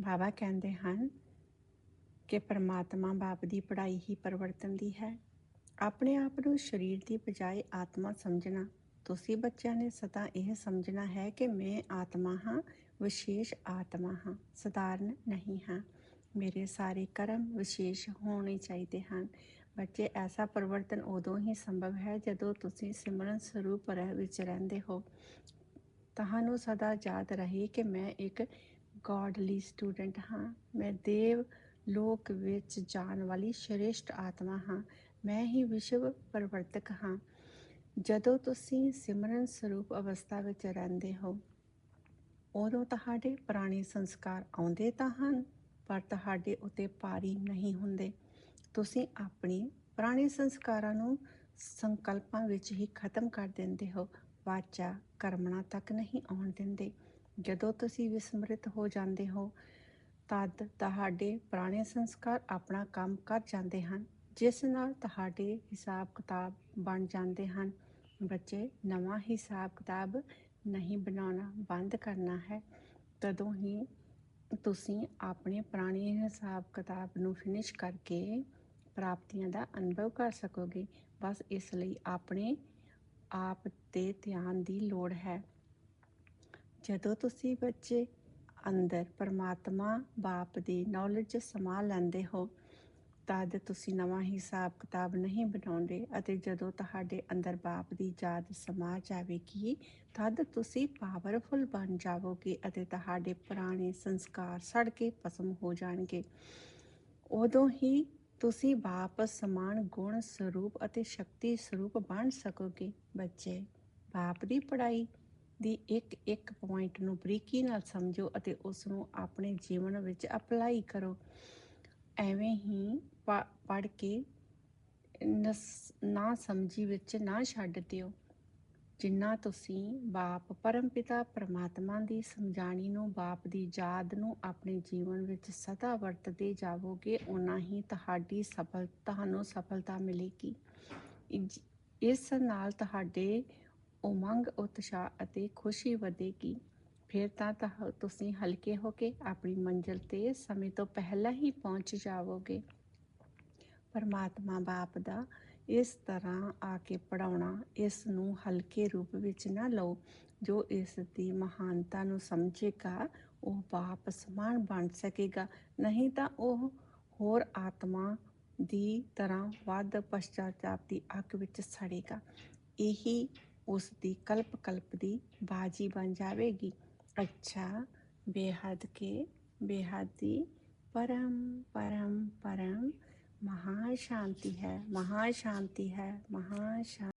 ਬਾਬਾ ਕਹਿੰਦੇ ਹਨ ਕਿ ਪਰਮਾਤਮਾ ਬਾਪ ਦੀ ਪੜ੍ਹਾਈ ਹੀ ਪਰਿਵਰਤਨ ਦੀ ਹੈ। ਆਪਣੇ ਆਪ ਨੂੰ ਸਰੀਰ ਦੀ ਬਜਾਏ ਆਤਮਾ ਸਮਝਣਾ। ਤੁਸੀਂ ਬੱਚਿਆਂ ਨੇ ਸਦਾ ਇਹ ਸਮਝਣਾ ਹੈ ਕਿ ਮੈਂ ਆਤਮਾ ਹਾਂ, ਵਿਸ਼ੇਸ਼ ਆਤਮਾ ਹਾਂ, ਸਧਾਰਨ ਨਹੀਂ ਹਾਂ। ਮੇਰੇ ਸਾਰੇ ਕਰਮ ਵਿਸ਼ੇਸ਼ ਹੋਣੇ ਚਾਹੀਦੇ ਹਨ। ਬੱਚੇ, ਐਸਾ ਪਰਿਵਰਤਨ ਉਦੋਂ ਹੀ ਸੰਭਵ ਹੈ ਜਦੋਂ ਤੁਸੀਂ ਸਿਮਰਨ ਸਰੂਪ ਰਹਿ ਵਿੱਚ ਰਹਿੰਦੇ ਹੋ। ਤੁਹਾਨੂੰ ਸਦਾ ਯਾਦ ਰਹੇ ਕਿ ਮੈਂ ਇੱਕ ਗੋਡਲੀ ਸਟੂਡੈਂਟ ਹਾਂ। ਮੈਂ ਦੇਵ ਲੋਕ ਵਿੱਚ ਜਾਣ ਵਾਲੀ ਸ਼੍ਰੇਸ਼ਟ ਆਤਮਾ ਹਾਂ। ਮੈਂ ਹੀ ਵਿਸ਼ਵ ਪਰਿਵਰਤਕ ਹਾਂ। ਜਦੋਂ ਤੁਸੀਂ ਸਿਮਰਨ ਸਰੂਪ ਅਵਸਥਾ ਵਿੱਚ ਰਹਿੰਦੇ ਹੋ, ਉਦੋਂ ਤੁਹਾਡੇ ਪੁਰਾਣੇ ਸੰਸਕਾਰ ਆਉਂਦੇ ਤਾਂ ਹਨ, ਪਰ ਤੁਹਾਡੇ ਉਤੇ ਭਾਰੀ ਨਹੀਂ ਹੁੰਦੇ। ਤੁਸੀਂ ਆਪਣੇ ਪੁਰਾਣੇ ਸੰਸਕਾਰਾਂ ਨੂੰ ਸੰਕਲਪਾਂ ਵਿੱਚ ਹੀ ਖਤਮ ਕਰ ਦਿੰਦੇ ਹੋ। ਵਾਚਾ ਕਰਮਣਾ ਤੱਕ ਨਹੀਂ ਆਉਣ ਦਿੰਦੇ। ਜਦੋਂ ਤੁਸੀਂ ਵਿਸਮ੍ਰਿਤ ਹੋ ਜਾਂਦੇ ਹੋ, ਤਦ ਤੁਹਾਡੇ ਪੁਰਾਣੇ ਸੰਸਕਾਰ ਆਪਣਾ ਕੰਮ ਕਰ ਜਾਂਦੇ ਹਨ, ਜਿਸ ਨਾਲ ਤੁਹਾਡੇ ਹਿਸਾਬ ਕਿਤਾਬ ਬਣ ਜਾਂਦੇ ਹਨ। ਬੱਚੇ, ਨਵਾਂ ਹਿਸਾਬ ਕਿਤਾਬ ਨਹੀਂ ਬਣਾਉਣਾ ਬੰਦ ਕਰਨਾ ਹੈ। ਤਦੋਂ ਹੀ ਤੁਸੀਂ ਆਪਣੇ ਪੁਰਾਣੇ ਹਿਸਾਬ ਕਿਤਾਬ ਨੂੰ ਫਿਨਿਸ਼ ਕਰਕੇ ਪ੍ਰਾਪਤੀਆਂ ਦਾ ਅਨੁਭਵ ਕਰ ਸਕੋਗੇ। ਬਸ ਇਸ ਲਈ ਆਪਣੇ ਆਪ ਤੇ ਧਿਆਨ ਦੀ ਲੋੜ ਹੈ। ਜਦੋਂ ਤੁਸੀਂ ਬੱਚੇ ਅੰਦਰ ਪਰਮਾਤਮਾ, ਬਾਪ ਦੀ ਨੌਲੇਜ ਸਮਾ ਲੈਂਦੇ ਹੋ, ਤਦ ਤੁਸੀਂ ਨਵਾਂ ਹਿਸਾਬ ਕਿਤਾਬ ਨਹੀਂ ਬਣਾਉਂਦੇ ਅਤੇ ਜਦੋਂ ਤੁਹਾਡੇ ਅੰਦਰ ਬਾਪ ਦੀ ਯਾਦ ਸਮਾ ਜਾਵੇਗੀ, ਤਦ ਤੁਸੀਂ ਪਾਵਰਫੁਲ ਬਣ ਜਾਵੋਗੇ ਅਤੇ ਤੁਹਾਡੇ ਪੁਰਾਣੇ ਸੰਸਕਾਰ ਸੜ ਕੇ ਭਸਮ ਹੋ ਜਾਣਗੇ। ਉਦੋਂ ਹੀ ਤੁਸੀਂ ਬਾਪ ਸਮਾਨ ਗੁਣ ਸਰੂਪ ਅਤੇ ਸ਼ਕਤੀ ਸਰੂਪ ਬਣ ਸਕੋਗੇ। ਬੱਚੇ, ਬਾਪ ਦੀ ਪੜ੍ਹਾਈ ਦੀ ਇੱਕ ਇੱਕ ਪੁਆਇੰਟ ਨੂੰ ਬਰੀਕੀ ਨਾਲ ਸਮਝੋ ਅਤੇ ਉਸ ਨੂੰ ਆਪਣੇ ਜੀਵਨ ਵਿੱਚ ਅਪਲਾਈ ਕਰੋ। ਐਵੇਂ ਹੀ ਪੜ੍ਹ ਕੇ ਨਸ- ਨਾ ਸਮਝੀ ਵਿੱਚ ਨਾ ਛੱਡ ਦਿਓ। ਜਿੰਨਾ ਤੁਸੀਂ ਬਾਪ, ਪਰਮਪਿਤਾ, ਪਰਮਾਤਮਾ ਦੀ ਸਮਝਾਣੀ ਨੂੰ, ਬਾਪ ਦੀ ਯਾਦ ਨੂੰ ਆਪਣੇ ਜੀਵਨ ਵਿੱਚ ਸਦਾ ਵਰਤਦੇ ਜਾਵੋਗੇ ਉਨਾ ਹੀ ਤੁਹਾਡੀ ਸਫਲ, ਤੁਹਾਨੂੰ ਸਫਲਤਾ ਮਿਲੇਗੀ। ਇਸ ਨਾਲ ਤੁਹਾਡੇ ਉਮੰਗ ਉਤਸ਼ਾਹ ਅਤੇ ਖੁਸ਼ੀ ਵਧੇਗੀ। ਫਿਰ ਤਾਂ ਤੁਸੀਂ ਹਲਕੇ ਹੋ ਕੇ ਆਪਣੀ ਮੰਜ਼ਿਲ ਤੇ ਸਮੇਂ ਤੋਂ ਪਹਿਲਾਂ ਹੀ ਪਹੁੰਚ ਜਾਵੋਗੇ। ਪਰਮਾਤਮਾ ਬਾਪ ਦਾ ਇਸ ਤਰ੍ਹਾਂ ਆ ਕੇ ਪੜਾਉਣਾ ਇਸ ਨੂੰ ਹਲਕੇ ਰੂਪ ਵਿੱਚ ਨਾ ਲਓ, ਜੋ ਇਸ ਦੀ ਮਹਾਨਤਾ ਨੂੰ ਸਮਝੇਗਾ, ਉਹ ਬਾਪ ਸਮਾਨ ਬਣ ਸਕੇਗਾ। ਨਹੀਂ ਤਾਂ ਉਹ ਹੋਰ ਆਤਮਾ ਦੀ ਤਰ੍ਹਾਂ ਵੱਧ ਪਛਤਾਪ ਦੀ ਅੱਗ ਵਿੱਚ ਸੜੇਗਾ। ਇਹੀ ਉਸ ਦੀ ਕਲਪ ਕਲਪ ਦੀ ਬਾਜੀ ਬਣ ਜਾਵੇਗੀ ਅੱਛਾ ਬੇਹੱਦ ਕੇ ਬੇਹੱਦ ਦੀ परम परम परम महाशांति है महाशांति है महाशांति